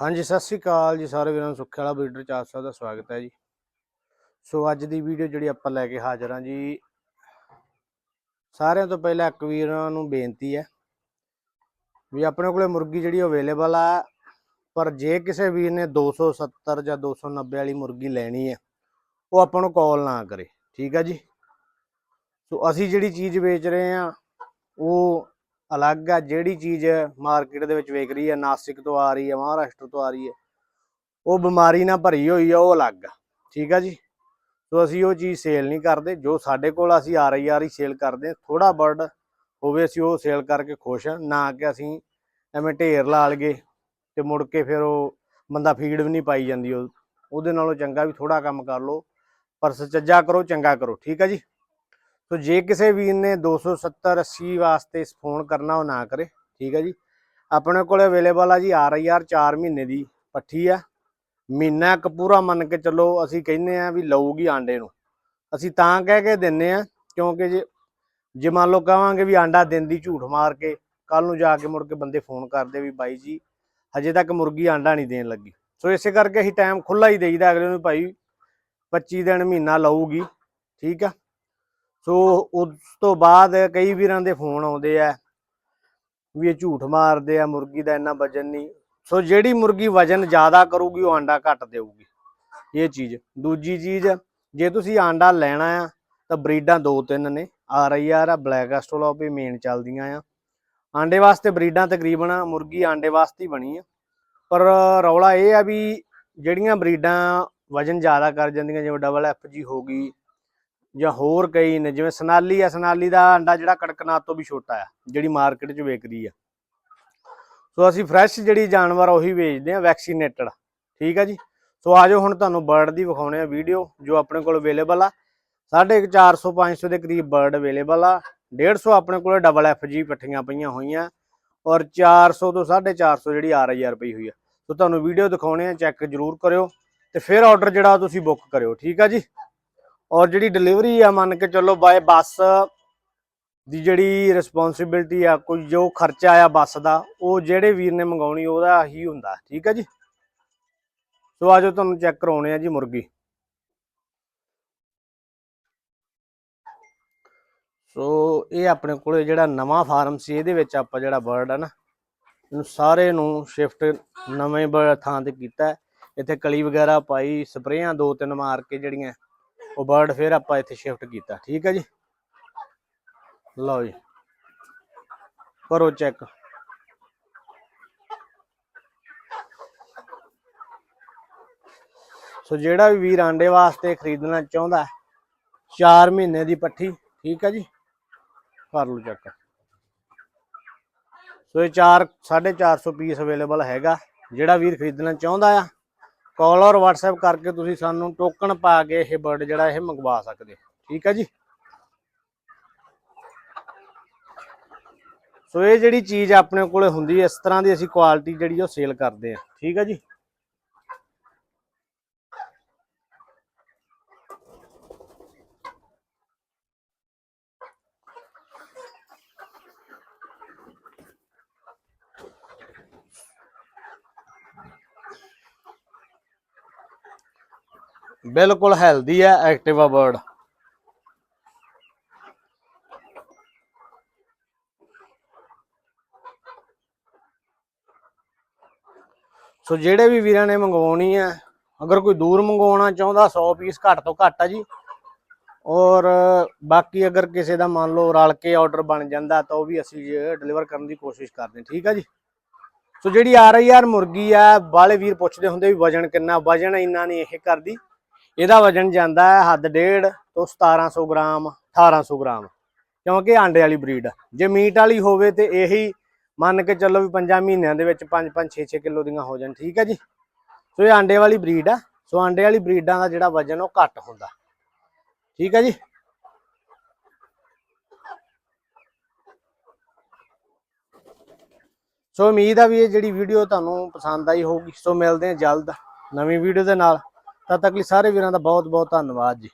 ਹਾਂਜੀ, ਸਤਿ ਸ੍ਰੀ ਅਕਾਲ ਜੀ ਸਾਰੇ ਵੀਰਾਂ ਨੂੰ ਸੁੱਖੇ ਵਾਲਾ ਬਰੀਡਰ ਚਾਰ ਸਾਹਿਬ ਦਾ ਸਵਾਗਤ ਹੈ ਜੀ। ਸੋ ਅੱਜ ਦੀ ਵੀਡੀਓ ਜਿਹੜੀ ਆਪਾਂ ਲੈ ਕੇ ਹਾਜ਼ਰ ਹਾਂ ਜੀ, ਸਾਰਿਆਂ ਤੋਂ ਪਹਿਲਾਂ ਇੱਕ ਵੀਰਾਂ ਨੂੰ ਬੇਨਤੀ ਹੈ ਵੀ ਆਪਣੇ ਕੋਲੇ ਮੁਰਗੀ ਜਿਹੜੀ ਅਵੇਲੇਬਲ ਆ, ਪਰ ਜੇ ਕਿਸੇ ਵੀਰ ਨੇ 270 ਜਾਂ 290 ਵਾਲੀ ਮੁਰਗੀ ਲੈਣੀ ਹੈ, ਉਹ ਆਪਾਂ ਨੂੰ ਕਾਲ ਨਾ ਕਰੇ। ਠੀਕ ਆ ਜੀ? ਸੋ ਅਸੀਂ ਜਿਹੜੀ ਚੀਜ਼ ਵੇਚ ਰਹੇ ਹਾਂ, ਉਹ ਅਲੱਗ ਆ, ਜਿਹੜੀ ਚੀਜ਼ ਮਾਰਕੀਟ ਦੇ ਵਿੱਚ ਵੇਚ ਰਹੀ ਹੈ ਨਾਸਿਕ ਤੋਂ ਆ ਰਹੀ ਹੈ ਮਹਾਰਾਸ਼ਟਰ ਤੋਂ ਆ ਰਹੀ ਹੈ ਉਹ ਬਿਮਾਰੀ ਨਾਲ ਭਰੀ ਹੋਈ ਆ, ਉਹ ਅਲੱਗ ਆ, ਠੀਕ ਆ ਜੀ? ਸੋ ਅਸੀਂ ਉਹ ਚੀਜ਼ ਸੇਲ ਨਹੀਂ ਕਰਦੇ, ਜੋ ਸਾਡੇ ਕੋਲ ਅਸੀਂ ਆ ਰਹੀ ਆ ਰਹੀ ਸੇਲ ਕਰਦੇ ਹਾਂ ਥੋੜਾ ਬਰਡ ਹੋਵੇ ਅਸੀਂ ਉਹ ਸੇਲ ਕਰਕੇ ਖੁਸ਼ ਹਾਂ, ਨਾ ਕਿ ਅਸੀਂ ਐਵੇਂ ਢੇਰ ਲਾ ਲਈਏ ਤੇ ਮੁੜ ਕੇ ਫਿਰ ਉਹ ਬੰਦਾ ਫੀਡ ਵੀ ਨਹੀਂ ਪਾਈ ਜਾਂਦੀ ਉਹਦੇ ਨਾਲੋਂ ਚੰਗਾ ਵੀ ਥੋੜਾ ਕੰਮ ਕਰ ਲਓ ਪਰ ਸੱਚਾ ਕਰੋ, ਚੰਗਾ ਕਰੋ, ਠੀਕ ਆ ਜੀ? ਸੋ ਜੇ ਕਿਸੇ ਵੀਰ ਨੇ 270 80 ਵਾਸਤੇ ਫੋਨ ਕਰਨਾ, ਉਹ ਨਾ ਕਰੇ। ਠੀਕ ਹੈ ਜੀ? ਆਪਣੇ ਕੋਲ ਅਵੇਲੇਬਲ ਆ ਜੀ ਆਰ ਆਈ ਆਰ 4 ਮਹੀਨੇ ਦੀ ਪੱਠੀ ਆ। ਮਹੀਨਾ ਇੱਕ ਪੂਰਾ ਮੰਨ ਕੇ ਚੱਲੋ ਅਸੀਂ ਕਹਿੰਦੇ ਆ ਵੀ ਲਊਗੀ ਆਂਡੇ ਨੂੰ। ਅਸੀਂ ਤਾਂ ਕਹਿ ਕੇ ਦਿੰਨੇ ਆ ਕਿਉਂਕਿ ਜੇ ਜੇ ਮੰਨ ਲਓ ਕਹਾਂਗੇ ਵੀ ਆਂਡਾ ਦਿੰਦੀ ਝੂਠ ਮਾਰ ਕੇ ਕੱਲ ਨੂੰ ਜਾ ਕੇ ਮੁੜ ਕੇ ਬੰਦੇ ਫੋਨ ਕਰਦੇ ਵੀ ਬਾਈ ਜੀ, ਹਜੇ ਤੱਕ ਮੁਰਗੀ ਆਂਡਾ ਨਹੀਂ ਦੇਣ ਲੱਗੀ। ਸੋ ਇਸੇ ਕਰਕੇ ਅਸੀਂ ਟਾਈਮ ਖੁੱਲਾ ਹੀ ਦੇਈਦਾ ਅਗਲੇ ਨੂੰ ਭਾਈ 25 ਦਿਨ ਮਹੀਨਾ ਲਊਗੀ। ਠੀਕ ਆ? ਸੋ ਉਸ ਤੋਂ ਬਾਅਦ ਕਈ ਵੀਰਾਂ ਦੇ ਫੋਨ ਆਉਂਦੇ ਆ ਵੀ ਇਹ ਝੂਠ ਮਾਰਦੇ ਆ, ਮੁਰਗੀ ਦਾ ਇੰਨਾ ਵਜਨ ਨਹੀਂ। ਸੋ ਜਿਹੜੀ ਮੁਰਗੀ ਵਜਨ ਜ਼ਿਆਦਾ ਕਰੂਗੀ, ਉਹ ਆਂਡਾ ਘੱਟ ਦੇਊਗੀ। ਇਹ ਚੀਜ਼। ਦੂਜੀ ਚੀਜ਼, ਜੇ ਤੁਸੀਂ ਆਂਡਾ ਲੈਣਾ ਆ, ਤਾਂ ਬਰੀਡਾਂ ਦੋ ਤਿੰਨ ਨੇ। ਆਰ ਆਈ ਆਰ ਆ, ਬਲੈਕ ਐਸਟ੍ਰੋਲੋਪੀ ਮੇਨ ਚੱਲਦੀਆਂ ਆ। ਆਂਡੇ ਵਾਸਤੇ ਬਰੀਡਾਂ ਤਕਰੀਬਨ ਮੁਰਗੀ ਆਂਡੇ ਵਾਸਤੇ ਹੀ ਬਣੀ ਆ। ਪਰ ਰੌਲਾ ਇਹ ਆ ਵੀ ਜਿਹੜੀਆਂ ਬਰੀਡਾਂ ਵਜਨ ਜ਼ਿਆਦਾ ਕਰ ਜਾਂਦੀਆਂ, ਜਿਵੇਂ ਡਬਲ ਐਫ ਜੀ ਹੋ ਗਈ ਜਾਂ ਹੋਰ ਕਈ ਨੇ, ਜਿਵੇਂ ਸਨਾਲੀ ਆ, ਸਨਾਲੀ ਦਾ ਅੰਡਾ ਜਿਹੜਾ ਕੜਕਨਾਥ ਤੋਂ ਵੀ ਛੋਟਾ ਆ, ਜਿਹੜੀ ਮਾਰਕੀਟ 'ਚ ਵਿਕਦੀ ਆ। ਸੋ ਅਸੀਂ ਫਰੈਸ਼ ਜਿਹੜੀ ਜਾਨਵਰ ਉਹੀ ਵੇਚਦੇ ਆ ਵੈਕਸੀਨੇਟਡ ਠੀਕ ਆ ਜੀ? ਸੋ ਆਜੋ ਹੁਣ ਤੁਹਾਨੂੰ ਬਰਡ ਦੀ ਵਿਖਾਉਣੇ ਆ ਵੀਡੀਓ ਜੋ ਆਪਣੇ ਕੋਲ ਅਵੇਲੇਬਲ ਆ। 450 500 ਦੇ ਕਰੀਬ ਬਰਡ ਅਵੇਲੇਬਲ ਆ। 150 ਆਪਣੇ ਕੋਲ ਡਬਲ ਐਫ ਜੀ ਪੱਠੀਆਂ ਪਈਆਂ ਹੋਈਆਂ। ਔਰ 400 ਤੋਂ 450 ਜਿਹੜੀ ਆਰ ਆਈ ਆਰ ਪਈ ਹੋਈ ਆ। ਸੋ ਤੁਹਾਨੂੰ ਵੀਡੀਓ ਦਿਖਾਉਣੇ ਆ ਚੈੱਕ ਜ਼ਰੂਰ ਕਰਿਓ। ਤੇ ਫਿਰ ਆਰਡਰ ਜਿਹੜਾ ਤੁਸੀਂ ਬੁੱਕ ਕਰਿਓ। ਠੀਕ ਆ ਜੀ? ਔਰ ਜਿਹੜੀ ਡਿਲੀਵਰੀ ਆ ਮੰਨ ਕੇ ਚੱਲੋ ਬਾਏ ਬੱਸ ਦੀ ਜਿਹੜੀ ਰਿਸਪੌਂਸਿਬਿਲਟੀ ਆ, ਕੋਈ ਜੋ ਖਰਚਾ ਆ ਬੱਸ ਦਾ, ਉਹ ਜਿਹੜੇ ਵੀਰ ਨੇ ਮੰਗਾਉਣੀ, ਉਹਦਾ ਹੀ ਹੁੰਦਾ, ਠੀਕ ਆ ਜੀ? ਸੋ ਆਜੋ ਤੁਹਾਨੂੰ ਚੈੱਕ ਕਰਾਉਣੇ ਆ ਜੀ ਮੁਰਗੀ। ਸੋ ਇਹ ਆਪਣੇ ਕੋਲੇ ਜਿਹੜਾ ਨਵਾਂ ਫਾਰਮ ਸੀ, ਇਹਦੇ ਵਿੱਚ ਆਪਾਂ ਜਿਹੜਾ ਬਰਡ ਆ ਨਾ, ਇਹਨੂੰ ਸਾਰੇ ਨੂੰ ਸ਼ਿਫਟ ਨਵੇਂ ਥਾਂ ਤੇ ਕੀਤਾ। ਇੱਥੇ ਕਲੀ ਵਗੈਰਾ ਪਾਈ, ਸਪਰੇਆਂ ਦੋ ਤਿੰਨ ਮਾਰ ਕੇ ਜਿਹੜੀਆਂ ਉਹ ਬਰਡ ਫਿਰ ਆਪਾਂ ਇੱਥੇ ਸ਼ਿਫਟ ਕੀਤਾ, ਠੀਕ ਹੈ ਜੀ? ਲਓ ਜੀ। ਕਰੋ ਚੈੱਕ ਸੋ ਜਿਹੜਾ ਵੀ ਵੀਰ ਆਂਡੇ ਵਾਸਤੇ ਖਰੀਦਣਾ ਚਾਹੁੰਦਾ 4 ਮਹੀਨੇ ਦੀ ਪੱਠੀ, ਠੀਕ ਹੈ ਜੀ? ਕਰ ਲਓ ਚੈੱਕ ਸੋ ਇਹ 4 450 ਪੀਸ ਅਵੇਲੇਬਲ ਹੈਗਾ, ਜਿਹੜਾ ਵੀਰ ਖਰੀਦਣਾ ਚਾਹੁੰਦਾ ਆ। ਕਾਲ ਔਰ WhatsApp ਕਰਕੇ ਤੁਸੀਂ ਸਾਨੂੰ ਟੋਕਨ ਪਾ ਕੇ ਇਹ ਬਰਡ ਜਿਹੜਾ ਇਹ ਮੰਗਵਾ ਸਕਦੇ ਹੋ। ਠੀਕ ਹੈ ਜੀ? ਸੋ ਇਹ ਜਿਹੜੀ ਚੀਜ਼ ਆਪਣੇ ਕੋਲੇ ਹੁੰਦੀ ਹੈ, ਇਸ ਤਰ੍ਹਾਂ ਦੀ ਅਸੀਂ ਕੁਆਲਿਟੀ ਜਿਹੜੀ ਉਹ ਸੇਲ ਕਰਦੇ ਆ ਠੀਕ ਹੈ ਜੀ? ਬਿਲਕੁਲ ਹੈਲਦੀ ਹੈ ਐਕਟਿਵਾ ਬਰਡ ਸੋ ਜਿਹੜੇ ਵੀ ਵੀਰਾਂ ਨੇ ਮੰਗਵਾਉਣੀ ਹੈ, ਅਗਰ ਕੋਈ ਦੂਰ ਮੰਗਵਾਉਣਾ ਚਾਹੁੰਦਾ 100 ਪੀਸ ਘੱਟ ਤੋਂ ਘੱਟ ਆ ਜੀ। ਔਰ ਬਾਕੀ ਅਗਰ ਕਿਸੇ ਦਾ ਮੰਨ ਲਓ ਰਲ ਕੇ ਆਰਡਰ ਬਣ ਜਾਂਦਾ, ਤਾਂ ਉਹ ਵੀ ਅਸੀਂ ਡਿਲੀਵਰ ਕਰਨ ਦੀ ਕੋਸ਼ਿਸ਼ ਕਰਦੇ ਠੀਕ ਆ ਜੀ? ਸੋ ਜਿਹੜੀ ਆਰ ਆਈ ਆਰ ਮੁਰਗੀ ਆ, ਬਾਲੇ ਵੀਰ ਪੁੱਛਦੇ ਹੁੰਦੇ ਵੀ ਵਜਨ ਕਿੰਨਾ, ਵਜਨ ਇੰਨਾ ਨਹੀਂ ਇਹ ਕਰਦੀ। ਇਹਦਾ ਵਜਨ ਜਾਂਦਾ ਹੈ ਹੱਦ ਡੇਢ ਤੋਂ 1700 ਗ੍ਰਾਮ 1800 ਗ੍ਰਾਮ, ਕਿਉਂਕਿ ਆਂਡੇ ਵਾਲੀ ਬਰੀਡ ਜੇ ਮੀਟ ਵਾਲੀ ਹੋਵੇ ਤੇ ਇਹੀ ਮੰਨ ਕੇ ਚੱਲੋ ਵੀ 5 ਮਹੀਨਿਆਂ ਦੇ ਵਿੱਚ 5 5 6 6 ਕਿਲੋ ਦੀਆਂ ਹੋ ਜਾਣ, ਠੀਕ ਹੈ ਜੀ? ਸੋ ਇਹ ਆਂਡੇ ਵਾਲੀ ਬਰੀਡ ਆ। ਸੋ ਆਂਡੇ ਵਾਲੀ ਬਰੀਡਾਂ ਦਾ ਜਿਹੜਾ ਵਜਨ ਉਹ ਘੱਟ ਹੁੰਦਾ। ਠੀਕ ਹੈ ਜੀ? ਸੋ ਉਮੀਦ ਆ ਵੀ ਇਹ ਜਿਹੜੀ ਵੀਡੀਓ ਤੁਹਾਨੂੰ ਪਸੰਦ ਆਈ ਹੋਊਗੀ। ਸੋ ਮਿਲਦੇ ਹਾਂ ਜਲਦ ਨਵੀਂ ਵੀਡੀਓ ਦੇ ਨਾਲ। ਤਦ ਤੱਕ ਲਈ ਸਾਰੇ ਵੀਰਾਂ ਦਾ ਬਹੁਤ ਬਹੁਤ ਧੰਨਵਾਦ ਜੀ।